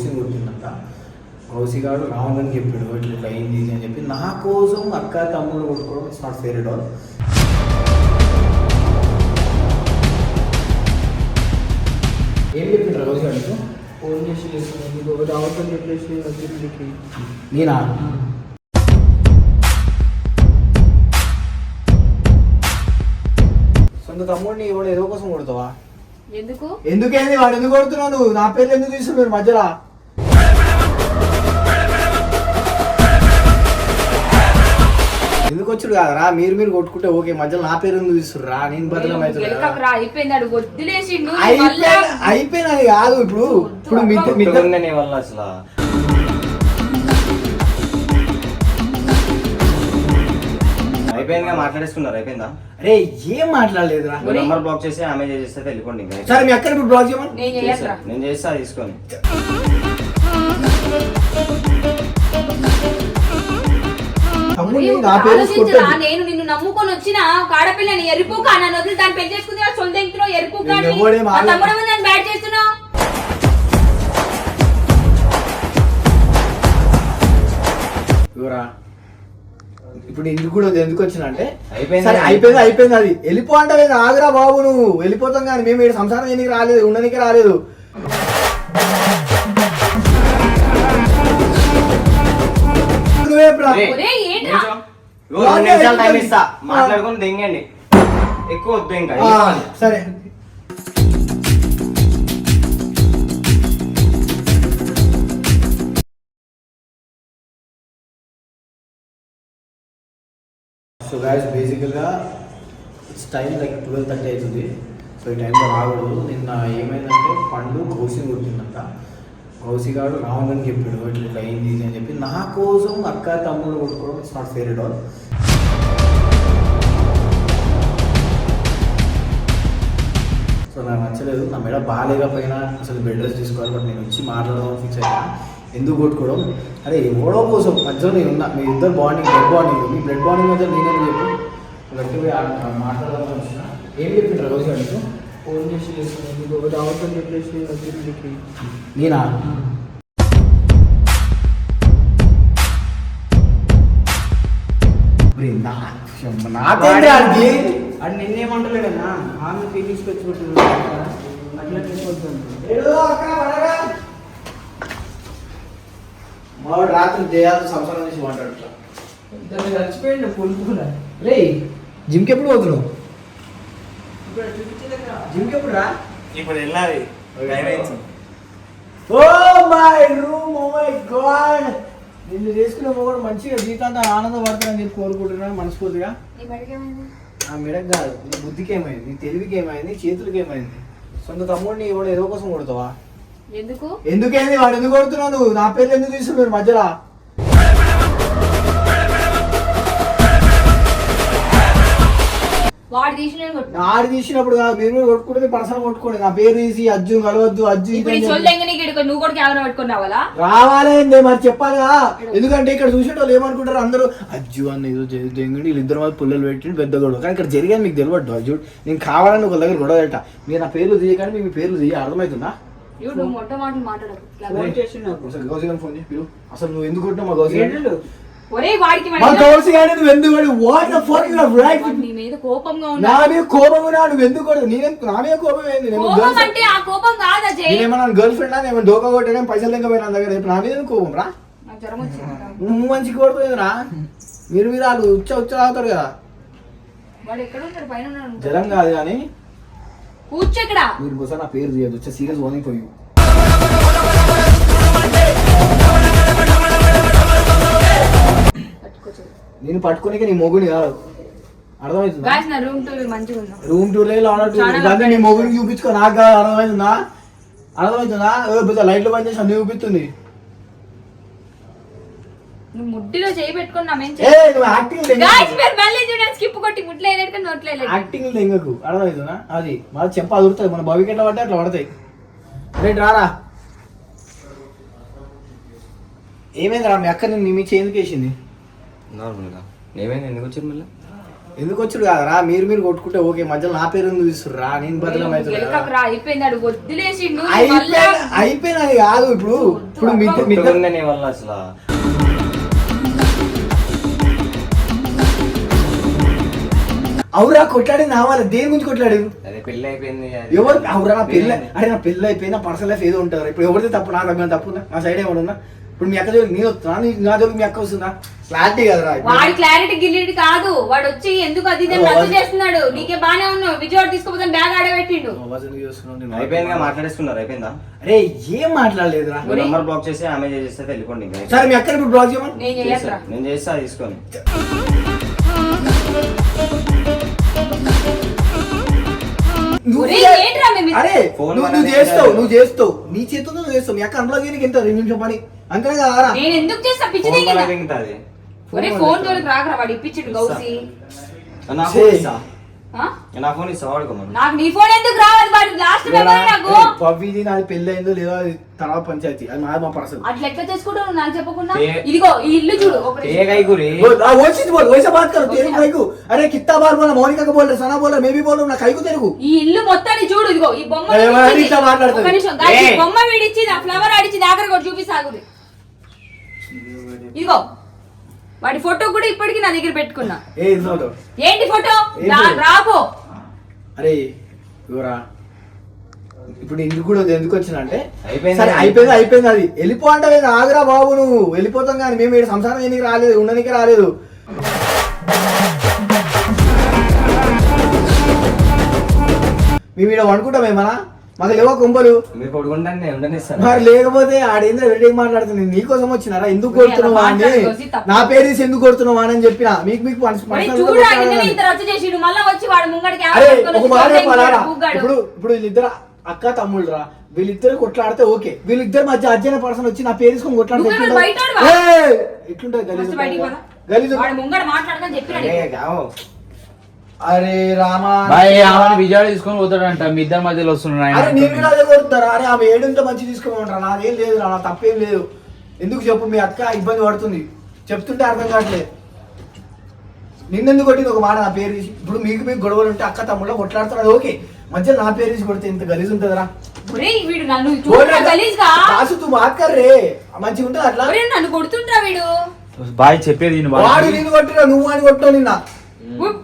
కౌసి కొట్టిందంట. కౌసి గారు రావణని చెప్పాడు ఇట్లా ఇట్లా అయింది ఇది అని చెప్పి. నా కోసం అక్క తమ్ముడు కొట్టుకోవడం it's not fair at all ఏం చెప్పిండ్రు కౌసి గారు నీకు? ఫోన్ చేసి అవసరం చెప్పేసి అగ్రిమెంట్కి నేనా? సొంత తమ్ముడిని ఎవడు ఏదో కోసం కొడతావా? ఎందుకు? ఎందుకేంది వాడు? ఎందుకు కొడుతున్నావు నువ్వు? నా పేర్లు ఎందుకు తీసుకున్నారు మధ్యలో? ఎందుకు వచ్చుడు కాదరా? మీరు మీరు కొట్టుకుంటే ఓకే మధ్యలో నా పేరు ఎందుకు తీసుకుర్రా? నేను బదలం అయిపోయినది కాదు ఇప్పుడు. ఇప్పుడు వల్ల అసలు. అయిపోయిందిగా మాట్లాడేసుకున్నారు అయిపోయిందా? అరే ఏం మాట్లాడలేదురా? నంబర్ బ్లాక్ చేసి ఆమె చేస్తే వెళ్ళిపోండి ఇంకా. సరే మీ అక్కడ ఇప్పుడు బ్లాక్ చేయమని? నేను చేస్తా. తీసుకొని. నా పేరు ఆలోచించరా? నేను నిన్ను నమ్ముకొని వచ్చిన ఒక ఆడపిల్లని ఎరుపుక నన్ను వదిలి దాన్ని పెళ్ళి చేసుకుంది సొంత ఇంట్లో ఎరుపుక నేను ఎవడేం. తమ్ముడు ముందు నన్ను బ్యాట్ చేస్తున్నావు? ఇవరా ఇప్పుడు ఇందుకు కూడా ఎందుకు వచ్చిన అంటే అయిపోయింది. సరే అయిపోయింది అయిపోయింది అది. వెళ్ళిపో అంటే లేదు ఆగురా బాబు నువ్వు. వెళ్ళిపోతాం కానీ మేము సంసారం చేయడానికి రాలేదు ఉండడానికి రాలేదు. నువ్వే ప్రా- ఏయ్, ఒరేయ్, ఏంట్రా? నిమిషం. ఇగో రెండు నిమిషాలు టైం ఇస్తా. మాట్లాడుకొని దెంగండి. ఎక్కువ వద్దు ఇంకా ఆ, సరే. సో గాయస్ బేసికల్గా it's time like twelve thirty అవుతుంది. సో ఈ టైంలో రాకూడదు. నిన్న ఏమైందంటే పండు కౌసి కొట్టిందంట. కౌశిగాడు గారు అని చెప్పాడు ఇట్లా ఇట్లా అయింది ఇది అని చెప్పి. నా కోసం అక్క తమ్ముడు కొట్టుకోవడం it's not fair all so నాకు నచ్చలేదు. నా మెడ బాగాలేకపోయినా అసలు బెడ్ రెస్ట్ తీసుకోవాలి బట్ నేను వచ్చి మాట్లాడదాం ఫిక్స్ అయినా ఎందుకు కొట్టుకోవడం? అరే ఎవడో కోసం మధ్యలో నేను ఉన్నా. మీ ఇద్దరు బాండింగ్ బ్లడ్ బాండింగ్ మీ బ్లడ్ బాండింగ్ మధ్య నేనేం చెప్పు? గట్టిగా మాట్లాడదాం వచ్చిన. ఏం చెప్పిండ్రు రోజు అంటే ఫోన్ చేసి నీకు ఒకటి అవసరం చెప్పేసి అగ్రిమెంట్కి నేనా? నాకేంటి? అది నిన్నేమంటలేడన్నా ఆమె ఫీలింగ్స్ అట్లా. మావాడు రాత్రి సంసారం చేసి పొలుపుకున్నా రే జిమ్కి ఎప్పుడు పోతున్నావు? జిమ్కి ఎప్పుడు రా? ఇప్పుడు వెళ్ళాలి. టైం అయింది. Oh my room oh my God. నిన్ను చేసుకునే మొగడు మంచిగా జీవితాంతం ఆనందపడతానని చెప్పి కోరుకుంటున్నాను మనస్ఫూర్తిగా. నీ బడికి ఏమైంది? ఆ మెడకు కాదు నీ బుద్ధికి ఏమైంది నీ తెలివికి ఏమైంది చేతులకి ఏమైంది సొంత తమ్ముడిని ఎవడు ఏదో కోసం కొడతావా? ఎందుకు? ఎందుకేంది వాడు? ఎందుకు కొడుతున్నావు నువ్వు? నా పేర్లు ఎందుకు తీసుకున్నారు మధ్యలో? ఆడి తీసినప్పుడు కాదు మీరు కూడా కొట్టుకుంటే పర్సనల్ కొట్టుకోండి. నా పేరు తీసి అజ్జు కలవద్దు అజ్జు నువ్వు కూడా కెమెరా పెట్టుకుని రావాలా రావాలి నేను మరి చెప్పాలిగా ఎందుకంటే ఇక్కడ చూసే వాళ్ళు ఏమనుకుంటారు అందరూ? అజ్జు అన్న ఏదో జరిగింది వీళ్ళిద్దరు మధ్య పుల్లలు పెట్టి పెద్ద గొడవ. కానీ ఇక్కడ జరిగేది మీకు తెలియదు అజ్జు నేను కావాలని ఒక దగ్గర గొడవ పెట్ట. మీరు నా పేర్లు తీయకండి మీ పేర్లు తీయ అర్థమవుతుందా? అసలు నువ్వు ఎందుకు కొట్టినావు మా గౌసి ఒరే వాడికి నువ్వు ఎందుకు కొట్టి వాట్ రైట్ వాడు నీ మీద కోపంగా నా ఉన్నా మీద కోపం ఉన్నా నువ్వు ఎందుకు కొడదు నేనేం నా మీద కోపం ఏంది? నేను కోపం girlfriend- అంటే ఆ కోపం కాదు అజయ్. నేనేమన్నా గర్ల్ ఫ్రెండ్ నేను దోకా కొట్టానే? పైసలు దగ్గర పోయినా దగ్గర? ఇప్పుడు నా మీద ఎందుకు కోపం రా? నాకు జ్వరం వచ్చింది నువ్వు మంచి కొడుతుంది రా మీరు మీరు వాళ్ళు ఉచ్చ ఉచ్చ తాగుతారు కదా. వాడు ఎక్కడ ఉంటాడు పైన ఉన్నాడు. జ్వరం కాదు కానీ కూర్చో ఇక్కడ. మీరు కోసం నా పేరు వచ్చే సీరియస్ ఓనింగ్ ఫర్ నేను పట్టుకోనికే నీ మొగుని కాదు. అర్థమవుతుందా? గాయస్ నా రూమ్ టూర్ మంచిగా ఉందా రూమ్ టూర్ లేదు ఆర్డర్ టూర్ చాలా ఇదంతా నీ మొగుడికి చూపించుకో నాకు కాదు అర్థమవుతుందా? అర్థమవుతుందా? ఏ పెద్ద లైట్లు బంద్ చేసి అన్ని చూపిస్తుంది. నువ్వు ముడ్డిలో చేయి పెట్టుకుని నా మేము ఏ నువ్వు యాక్టింగ్ గాయస్ మీరు మళ్ళీ చూడండి స్కిప్ కొట్టి ముట్లో వేయలేదు కానీ నోట్లో వేయలేదు యాక్టింగ్ తెంగకు అర్థమవుతుందా? అది. మన చెంప అదురుతుంది. మన భవికి ఎట్లా పడితే అట్లా పడతాయి. రేటు రారా. ఏమైంది రా మీ అక్క నీ మీ చేందుకు వేసింది? నార్మల్గా. ఎందుకు వచ్చారు మళ్ళీ? ఎందుకు వచ్చుడు కాదరా? మీరు మీరు కొట్టుకుంటే ఓకే మధ్యలో నా పేరు ఎందుకు తీసుకురా నేను బదలం అయిపోయినది కాదు ఇప్పుడు. ఇప్పుడు వల్ల అసలు. అవురా కొట్లాడి నా వాళ్ళ దేని గురించి కొట్లాడారు అదే పెళ్ళి అయిపోయింది. ఎవరు? అవురా నా పెళ్ళి అరే నా పెళ్ళి అయిపోయినా పర్సనల్ లైఫ్ ఏదో ఉంటారు ఇప్పుడు ఎవరిది తప్పు నాకు అభిమానం తప్పు ఉందా నా సైడ్ ఏమన్నా ఇప్పుడు మీ అక్క జోలికి నేను వస్తున్నా నీ- నా జోలికి మీ అక్క వస్తుందా? క్లారిటీ కదరా ఇప్పుడు. వాడి క్లారిటీ గిల్లిడి కాదు. వాడు వచ్చి ఎందుకు అది ఇది అని రద్దు చేస్తున్నాడు. నీకే బానే ఉన్నావు. విజయవాడ తీసుకోపోతే బ్యాగ్ ఆడబెట్టిండు ఎందుకు చేస్తున్నావు? నేను అయిపోయిందిగా మాట్లాడేసుకున్నారు. అయిపోయిందా? అరే ఏం మాట్లాడలేదురా? నువ్వు నెంబర్ బ్లాక్ చేసి ఆమె చేసేస్తే వెళ్ళిపోండి ఇంకా. సరే మీ అక్కని ఇప్పుడు బ్లాక్ చేయమని? నేను చేస్తా. చేయట్రా నేను చేస్తా తీసుకొని. నువ్వు ఒరేయ్, చే- ఏంట్రా మేము- అరే ఫోన్ నువ్వు నువ్వు చేస్తావు. నువ్వు చేస్తావు. నీ చేతితో నువ్వు చేస్తావు. మీ అక్క అన్బ్లాక్ చేయడానికి ఎంత రెండు నిమిషం పని. అంతే నేను ఎందుకు చేస్తా? పిచ్చి ఫోన్ నాకు నీ ఫోన్ ఎందుకు లాస్ట్ నాకు. పెళ్ళి లేదో తర్వాత పంచాయతీ. అది మా పర్సన్. అట్లా ఇదిగో ఈ ఇల్లు చూడు అరే కిత్తా బార్ బోల మౌనిక బోల్ సనా బోల మేబీ బోల్ నా కైకు తెరుగు ఈ ఇల్లు మొత్తాన్ని చూడు ఇదిగో ఈ బొమ్మ బొమ్మ విడిచి ఫ్లవర్ అడిచి ఆఖరి కూడా చూపిసాగుది ఇదిగో వాడి ఫోటో కూడా ఇప్పటికి నా దగ్గర పెట్టుకున్నా. ఏంటి ఫోటో? ఏంటి? రా- రాపో. అరే ఇవరా ఇప్పుడు ఇంటికి కూడా ఎందుకు వచ్చిన అంటే అయిపోయింది. సరే అయిపోయింది అయిపోయింది అది. వెళ్ళిపో అంటే ఆగరా బాబు నువ్వు. వెళ్ళిపోతాం కానీ మేము ఇక్కడ సంసారం చేయడానికి రాలేదు ఉండడానికి రాలేదు. మేము ఇక్కడ వండుకుంటాం ఏమన్నా? మాకు లేవో కుంపలు? మీరు పడుకుంటాను నేను ఉండనిస్తాను. మరి లేకపోతే ఆడేంద్ర రెడ్డి మాట్లాడుతుంది. నీకోసం వచ్చినారా? ఎందుకు కొడుతున్నావా అని. నా పేరు తీసి ఎందుకు కొడుతున్నావా అని చెప్పిన? మీకు మీకు. ఇప్పుడు ఇప్పుడు వీళ్ళిద్దరు అక్క తమ్ముళ్ళు రా వీళ్ళిద్దరు కొట్లాడితే ఓకే. వీళ్ళిద్దరు మధ్య అర్జున పర్సన్ వచ్చి నా పేరు తీసుకొని కొట్లాడితే ఎట్లుంటది? గలీజ్. గలీజ్ వాడు ముంగడ మాట్లాడదని చెప్పినాడు అరే రామా ఆమెను విజయవాడ తీసుకొని పోతాడంట మీ ఇద్దరి మధ్యలో వస్తున్నాడు అరే నేను కూడా అదే కొడుతారా? అరే ఆమె ఏడుంటే మంచి తీసుకోమంటారా? నాదేం లేదు రా నా తప్పేం లేదు. ఎందుకు చెప్పు మీ అక్క ఇబ్బంది పడుతుంది. చెప్తుంటే అర్థం కావట్లేదు నిన్నెందుకు కొట్టింది ఒక మాట నా పేరు తీసి? ఇప్పుడు మీకు మీకు గొడవలు ఉంటే అక్క తమ్ముళ్ళు కొట్లాడుతారు అది ఓకే. మధ్యలో నా పేరు తీసి కొడితే ఇంత గలీజ్ ఉంటుందిరా వీడు నన్ను కాసు తూ బాత్ కర్ రే మంచిగా ఉంటుంది అట్లా? నన్ను కొడుతుంటా వీడు? బాయ్ చెప్పేది. వాడు నిన్ను కొట్టినా నువ్వు అని కొట్టావు నిన్న.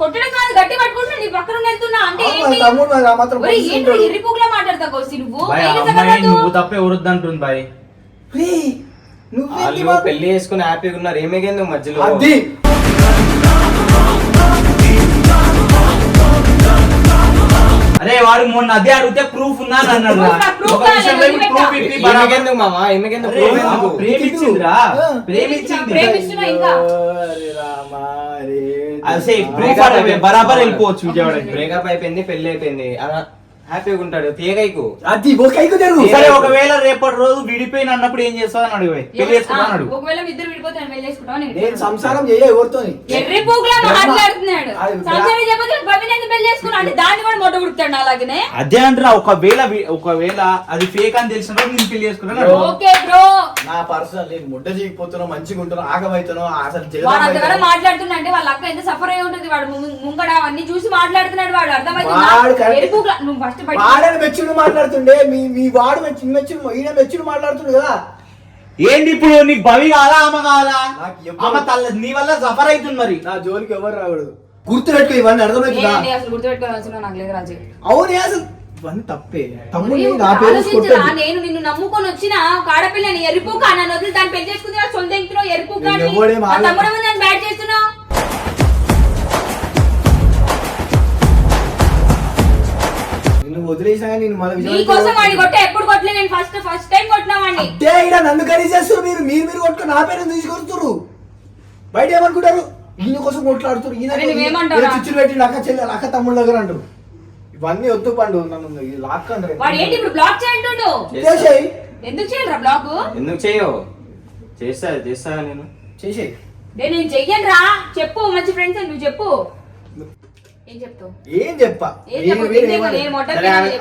కొట్టడం కాదు గట్టి పట్టుకుంటున్నా నీ పక్కన వెళ్తున్నా అంటే ఏంటి మరి తమ్ముడు మరి ఆ మాత్రం ఒరేయ్ పొజిషన్ ఏంటి ఉంటాడు. ఎర్రి పువ్వులా మాట్లాడతా కోసి నువ్వు బాయ్ ఏం అమ్మాయి నువ్వు? నువ్వు తప్పే ఎవరొద్దంటుంది బాయ్ రేయ్, నువ్వేంటి వాళ్ళు బాబు? పెళ్ళి చేసుకుని హ్యాపీగా ఉన్నారు ఏమేగింది మధ్యలో అది అరే వాడు మొన్న అదే అడిగితే ప్రూఫ్ ఉందా అని అన్నాడు రా. Proof ఒక కాదు, విషయంలో ఇప్పుడు వదిలిపెట్టా. proof ఇప్పి బరాబర్. ఏమేగెందుకు మామ ఏమేగెందుకు అరే, ఎందుకు? ప్రేమించిందిరా ఆ. ప్రేమించింది ప్రేమిస్తున్నా ఇంకా అరే రామా. ప్రూఫ్ అంటే బరాబర్ వెళ్ళిపోవచ్చు విజయవాడకి. బ్రేకప్ అయిపోయింది పెళ్ళి అయిపోయింది. అలా హ్యాపీగా ఉంటాడు. తీయగైకు అది ఒక కైకు తెరుగు సరే ఒకవేళ రేపటి రోజు విడిపోయిన అన్నప్పుడు ఏం చేస్తావు అని అడిగి పెళ్ళి ఒకవేళ ఇద్దరు విడిపోతే పెళ్ళి నేను సంసారం చేయ ఎవరితోని. ఎర్రి పువ్వులా మాట్లాడుతున్నాడు. అది సంసారం చెప్పతే బవిని ఎందుకు పెళ్ళి చేసుకున్నా అంటే దాన్ని కూడా మొట్ట ఉడుకుతాడు అలాగనే అదే అంటారా ఒకవేళ ఒకవేళ అది ఫేక్ అని తెలిసిన రోజు నేను పెళ్ళి ఓకే బ్రో నా పర్సనల్ నేను ముడ్డ చేయకపోతున్నా మంచిగా ఉంటున్నా ఆగమవుతున్నా అసలు మాట్లాడుతున్నా అంటే వాళ్ళ అక్క ఎంత సఫర్ అయి ఉంటుంది వాడు ముంగ- ముంగడ అవన్నీ చూసి మాట్లాడుతున్నాడు వాడు. అర్థమైంది? నువ్వు ఫస్ట్ వాడని మెచ్చుడు మాట్లాడుతుండే మీ మీ వాడు మెచ్చు మెచ్చుడు ఈయన మెచ్చుడు మాట్లాడుతుండే కదా. ఏంటి ఇప్పుడు నీకు భవి కావాలా ఆమె ఎప్పుడు- ఆమె తల్ల నీ వల్ల సఫర్ అవుతుంది మరి. నా జోలికి ఎవరు రాకూడదు. గుర్తుపెట్టుకో ఇవన్నీ అర్థమవుతుందా? నేనండి అసలు గుర్తుపెట్టుకోవాల్సిన నాకు లేదు రాజు. అవునే అసలు. ఇవన్నీ తప్పే. తమ్ముడు ఒరేయ్, నా పేరు ఆలోచించరా. నేను నిన్ను నమ్ముకొని వచ్చిన ఒక ఆడపిల్లని ఎరుపుక నన్ను వదిలి దాన్ని పెళ్ళి చేసుకుంటే సొంత ఎంకుతున్నావు ఎరుపుక నేను ఎవడేం ఆలో- తమ్ముడు ముందు వదిలేసినా నేను మళ్ళీ వాడిని కొట్టే ఎప్పుడు కొట్టలే నేను ఫస్ట్ ఫస్ట్ టైం అదే నన్ను చేస్తారు మీరు. మీరు మీరు కొట్టుకుని నా పేరు బయట ఏమనుకుంటారు? ఈయన కోసం కొట్లాడుతారు ఈయన చిచ్చులు పెట్టి అక్క చెల్లె అక్క తమ్ముళ్ళ దగ్గర అంటారు. ఇవన్నీ వద్దు పండు. నన్ను ఇది లాక్ అంటారు. వాడు ఏంటి ఇప్పుడు బ్లాక్ చేసేయ్. ఎందుకు చేయండి రా బ్లాక్ ఎందుకు చేయవు? చేస్తా చేస్తా నేను. చేసేయ్. నేను నేను చెయ్యను రా చెప్పు మంచి ఫ్రెండ్స్ నువ్వు చెప్పు. ఏం చెప్పా?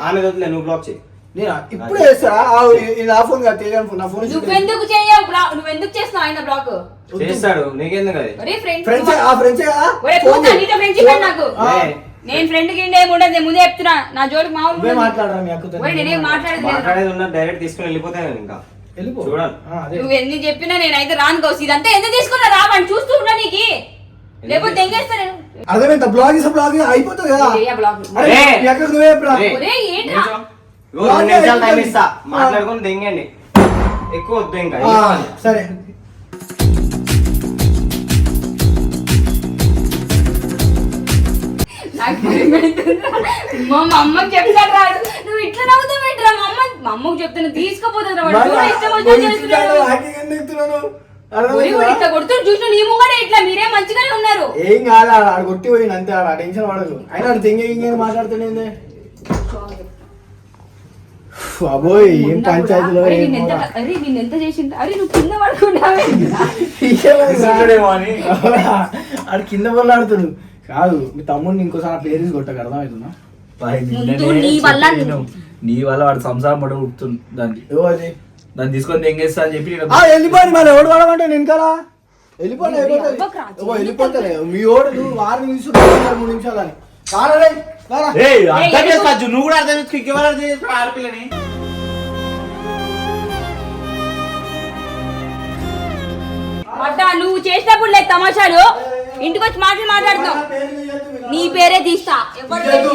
ఆమె నువ్వు బ్లాక్ చేయి. నేను ఇప్పుడే చేస్తారా ఆ, ఇది ఆ ఫోన్ కాదు తెలియని ఫోన్ నా ఫోన్ నువ్వెందుకు చేయవు? బ్లాక్ నువ్వెందుకు చేస్తున్నావు ఆయన బ్లాక్ చేస్తాడు నీకెందుకు అది? ఒరే ఫ్రెండ్స్ ఫ్రెండ్స్ ఆ ఫ్రెండ్స్ ఒరే పోతా నీతో ఫ్రెండ్షిప్ నాకు. ఆ. ఏ, నేను ఫ్రెండ్కి ఏమి ఉండదు నేను ముందే చెప్తున్నా. నా జోలికి నువ్వే ఉండదు. మాట్లాడరా మీ అక్కతో ఒరే నేనేం మాట్లాడలేదు మాట్లాడేది ఉన్నా డైరెక్ట్ తీసుకుని వెళ్ళిపోతాయి కదా ఇంకా. వెళ్ళిపో. చూడాలి. నువ్వు ఎన్ని చెప్పినా నేనైతే రాను కౌసి ఇదంతా ఎంత తీసుకున్నా రావని చూస్తూ ఉన్నా నీకు. లేకపోతే తెంగేస్తా నేను అర్థమైందా? బ్లాగ్ బ్లాగ్ అయిపోతుంది కదా. ఏ అరే నువ్వే చెప్పరా ఏ. ఒరే ఏంట్రా? నిమిషం. ఇగో రెండు నిమిషాలు టైం ఇస్తా. మాట్లాడుకుని దెంగండి ఎక్కువ వద్దు ఇంకా సరే. మా అమ్మకి చెప్తాడు రాడు. నువ్వు ఇట్లా నవ్వుతావు ఏంట్రా మా అమ్మ మా అమ్మకి చెప్తున్నా తీసుకుపోతుంది ఇష్టం చేస్తున్నాడు. మీరే మంచిగానే ఉన్నారు. ఏం కాదు ఆడ ఆడ కొట్టి పోయింది అంతే ఆడ టెన్షన్ పడదు. అయినా ఆడ తెంగే ఇంకే మాట్లాడుతుండే ఏం పంచాయతీలో అరే ఎంత. అరే నిన్ను ఎంత చేసింది అరే నువ్వు కింద పడుకున్నావే ఆడు కింద కాదు మీ తమ్ముడిని ఇంకోసారి ప్లేయర్ కొట్టక అర్థమవుతుందా? నీ వల్ల వాడు సంసారం పడ ఉడుతుంది దాన్ని దాన్ని తీసుకొని తెంగేస్తా అని చెప్పి వెళ్ళిపోయి మరి ఎవడు వాడమంటే నేను కదా. వెళ్ళిపోయి వెళ్ళిపోతానే మీ ఓడు వారం నిమిషాలు మూడు నిమిషాలు అని అర్థం చేసుకో నువ్వు కూడా అర్థం చేసుకో ఇంకెవరు అర్థం చేసుకో ఆడపిల్లని? అట్టా నువ్వు చేసినప్పుడు లేదు తమాషాలు. ఇంటికి వచ్చి మాటలు మాట్లాడుతున్నావు నీ పేరే తీస్తా. ఎవరు?